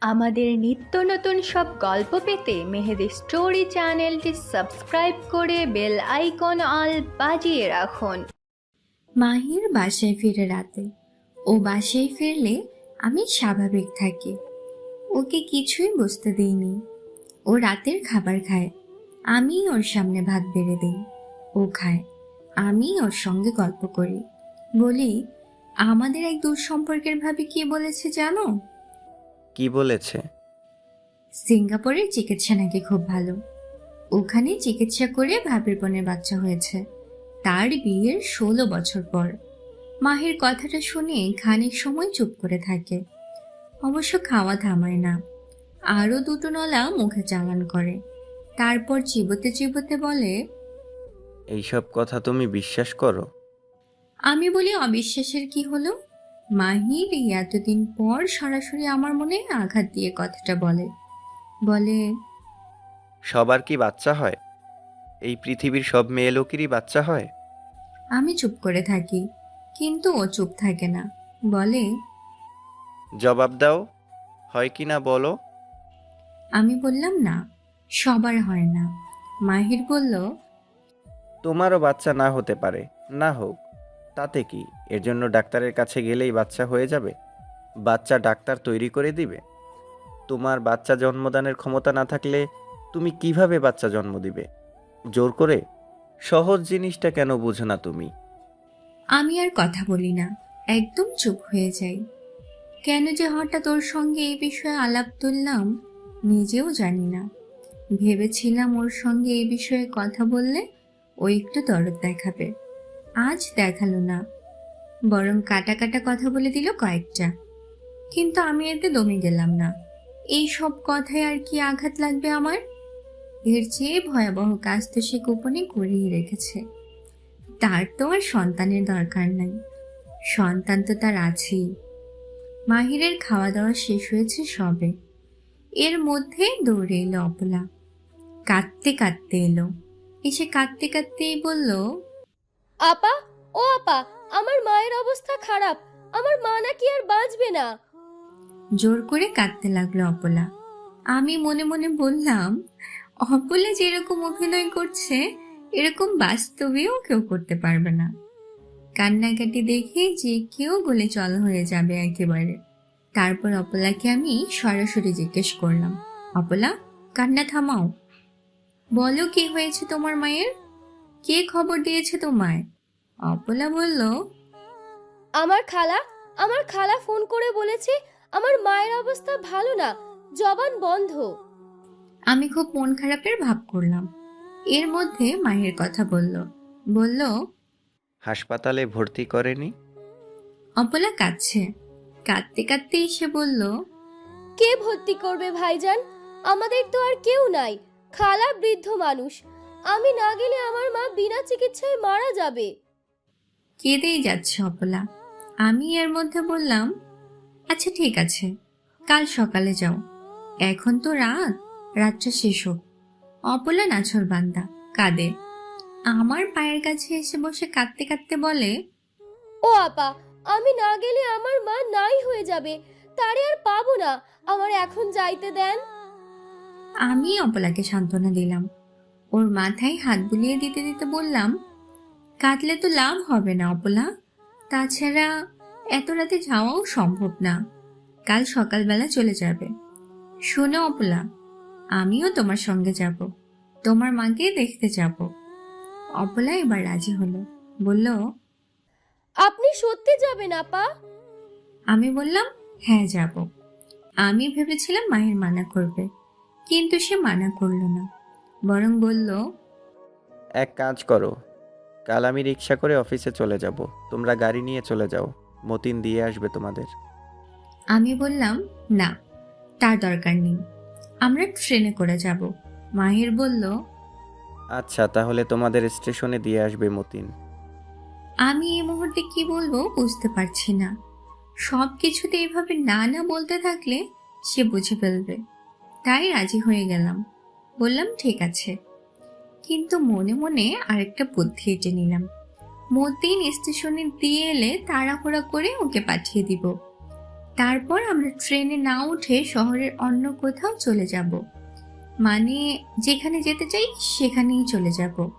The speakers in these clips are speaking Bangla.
আমাদের নিত্য নতুন সব গল্প পেতে মেহেদি স্টোরি চ্যানেলটি সাবস্ক্রাইব করে বেল আইকন অল বাজিয়ে রাখুন। মাহির বাসায় ফিরে রাতে। ও বাসায় ফিরলে আমি স্বাভাবিক থাকি। ওকে কিছুই বুঝতে দিইনি। ও রাতের খাবার খায়। আমি ওর সামনে ভাত বেড়ে দিই। ও খায়। আমি ওর সঙ্গে গল্প করি। বলি, আমাদের এক দূর সম্পর্কের ভাবে কি বলেছে জানো? কি বলেছে? সিঙ্গাপুরের চিকিৎসা নাকি খুব ভালো। ওখানে চিকিৎসা করে ভাবির বোনের বাচ্চা হয়েছে। তার বিয়ের ষোলো বছর পর। মাহের কথাটা শুনে খানিক সময় চুপ করে থাকে। অবশ্য খাওয়া থামায় না। আরও দুটো নলা মুখে চালান করে। তারপর চিবোতে চিবোতে বলে এইসব কথা তুমি বিশ্বাস করো? আমি বলি অবিশ্বাসের কি হলো? মাহির এই এতদিন পর সরাসরি আমার মনে আঘাত দিয়ে কথাটা বলে। বলে সবার কি বাচ্চা হয়? এই পৃথিবীর সব মেয়ে লোকেরই বাচ্চা হয়? আমি চুপ করে থাকি কিন্তু ও চুপ থাকে না। বলে জবাব দাও হয় কি না বলো? আমি বললাম না সবার হয় না। মাহির বলল তোমারও বাচ্চা না হতে পারে না হোক। তাতে কি? এর জন্য ডাক্তারের কাছে গেলেই বাচ্চা হয়ে যাবে? বাচ্চা ডাক্তার তৈরি করে দিবে? তোমার বাচ্চা জন্মদানের ক্ষমতা না থাকলে তুমি কীভাবে বাচ্চা জন্ম দিবে? জোর করে? সহজ জিনিসটা কেন বুঝো না তুমি? আমি আর কথা বলি না। একদম চুপ হয়ে যাই। কেন যে হঠাৎ ওর সঙ্গে এই বিষয়ে আলাপ তুললাম, নিজেও জানি না। ভেবেছিলাম ওর সঙ্গে এই বিষয়ে কথা বললে ও একটু দরদ দেখাবে। আজ দেখাল না। বরং কাটা কাটা কথা বলে দিল কয়েকটা। কিন্তু আমি এতে দমে গেলাম না। এই সব কথায় আর কি আঘাত লাগবে আমার? এর চেয়ে ভয়াবহ কাজ তো সে গোপনে করিয়ে রেখেছে। তার তো আর সন্তানের দরকার নাই। সন্তান তো তার আছেই। মাহিরের খাওয়া দাওয়া শেষ হয়েছে সবে। এর মধ্যে দৌড়ে এলো অপলা। কাঁদতে কাঁদতে এলো। এসে কাঁদতে কাঁদতেই বলল আপা, ও আপা, আমার মায়ের অবস্থা খারাপ। আমার মা নাকি আর বাঁচবে না। জোর করে কাঁদতে লাগল অপলা। আমি মনে মনে বললাম, অপলা যেরকম অভিনয় করছে, এরকম বাস্তবেও কেউ করতে পারবে না। কান্নাকাটি দেখে যে কেউ গলে চল হয়ে যাবে একেবারে। তারপর অপলাকে আমি সরাসরি জিজ্ঞেস করলাম, অপলা, কান্না থামাও। বলো কি হয়েছে তোমার মায়ের? কে খবর দিয়েছে তোমায়? অপলা বলল আমার খালা আমার খালা ফোন করে বলেছে আমার মায়ের অবস্থা ভালো না জবান বন্ধ। আমি খুব মন খারাপের ভাব করলাম। এর মধ্যে মায়ের কথা বলল বলল হাসপাতালে ভর্তি করেনি? অপলা কাঁদছে। কাঁদতে কাঁদতে এসে বলল কে ভর্তি করবে ভাইজান? আমাদের তো আর কেউ নাই খালা বৃদ্ধ মানুষ। আমি না গেলে আমার মা বিনা চিকিৎসায় মারা যাবে। কেঁদেই যাচ্ছে অপলা। আমি এর মধ্যে বললাম আচ্ছা ঠিক আছে কাল সকালে যাও। এখন তো রাত রাতটা শেষ হোক। অপলা নাছর বান্দা কাঁদে। আমার পায়ের কাছে এসে বসে কাঁদতে কাঁদতে বলে ও আপা আমি না গেলে আমার মা নাই হয়ে যাবে। তারে আর পাবো না। আমার এখন যাইতে দেন। আমি অপলাকে সান্ত্বনা দিলাম। ওর মাথায় হাত বুলিয়ে দিতে দিতে বললাম কাঁদলে তো লাভ হবে না অপলা। তাছাড়া এত রাতে যাওয়াও সম্ভব না। কাল সকালবেলা চলে যাবে। শোনো অপলা আমিও তোমার সঙ্গে যাব। তোমার মাকে দেখতে যাব। অপলা এবার রাজি হলো। বলল আপনি সত্যি যাবেন আপা? আমি বললাম হ্যাঁ যাব। আমি ভেবেছিলাম মায়ের মানা করবে কিন্তু সে মানা করল না। বরং বলল এক কাজ করো কাল আমি রিক্সা করে অফিসে চলে যাব। তোমরা গাড়ি নিয়ে চলে যাও। মতিন দিয়ে আসবে তোমাদের। আমি বললাম না তার দরকার নেই। আমরা ট্রেনে করে যাব। মাহির বলল আচ্ছা তাহলে তোমাদের স্টেশনে দিয়ে আসবে মতিন। আমি এই মুহূর্তে কি বলব বুঝতে পারছি না। সব কিছুতে এভাবে না না বলতে থাকলে সে বুঝে ফেলবে। তাই রাজি হয়ে গেলাম। বললাম ঠিক আছে। কিন্তু মনে মনে আরেকটা বুদ্ধি এঁটে নিলাম। মতিন স্টেশনে দিয়ে এলে তাড়াহুড়া করে ওকে পাঠিয়ে দিব। তারপর আমরা ট্রেনে না উঠে শহরের অন্য কোথাও চলে যাব। মানে যেখানে যেতে চাই সেখানেই চলে যাব।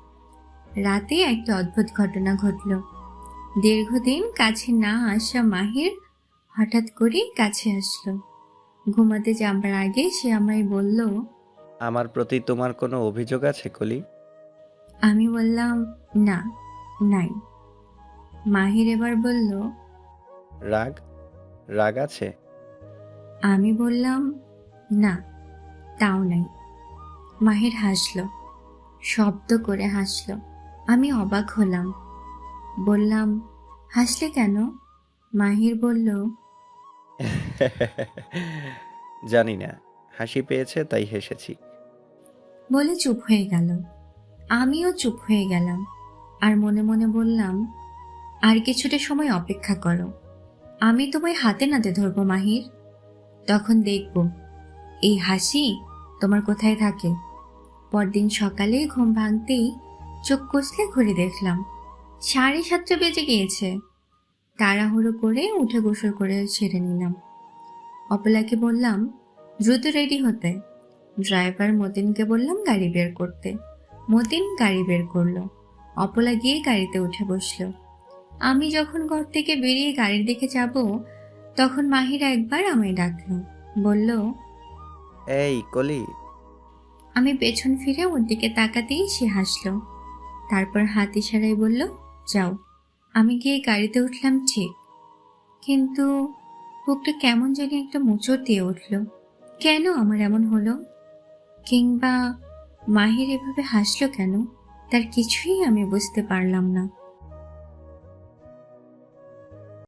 রাতে একটা অদ্ভুত ঘটনা ঘটল। দীর্ঘদিন কাছে না আসা মাহির হঠাৎ করে কাছে আসলো। ঘুমাতে যাবার আগে সে আমায় বলল, আমার প্রতি তোমার কোনো অভিযোগ আছে কলি? আমি বললাম না নাই। মাহির এবার বলল রাগ রাগ আছে? আমি বললাম না তাও নাই। মাহির হাসলো শব্দ করে হাসলো। আমি অবাক হলাম। বললাম হাসলে কেন? মাহির বলল জানি না হাসি পেয়েছে তাই হেসেছি। বলে চুপ হয়ে গেল। আমিও চুপ হয়ে গেলাম আর মনে মনে বললাম, আর কিছুটা সময় অপেক্ষা করো। আমি তোমায় হাতে নাতে ধরবো, মাহির। তখন দেখব, এই হাসি তোমার কোথায় থাকে? পরদিন সকালে ঘুম ভাঙতেই চোখ কষলে ঘুরে দেখলাম, সাড়ে সাতটা বেজে গিয়েছে। তাড়াহুড়ো করে উঠে গোসল করে ছেড়ে নিলাম। অপলাকে বললাম, দ্রুত রেডি হতে। ড্রাইভার মতিনকে বললাম, গাড়ি বের করতে। মতিন গাড়ি বের করল। অপলা গিয়ে গাড়িতে উঠে বসল। আমি যখন ঘর থেকে বেরিয়ে গাড়ির দিকে যাব তখন মাহিরা একবার আমায় ডাকলো। বলল এই কলি। আমি পেছন ফিরে ওর দিকে তাকাতেই সে হাসলো। তারপর হাত ইশারায় বলল যাও। আমি গিয়ে গাড়িতে উঠলাম ঠিক। কিন্তু বুকটা কেমন জানি একটা মোচড় দিয়ে উঠল। কেন আমার এমন হলো? কিংবা মাহির এভাবে হাসলো কেন? তার কিছুই আমি বুঝতে পারলাম না।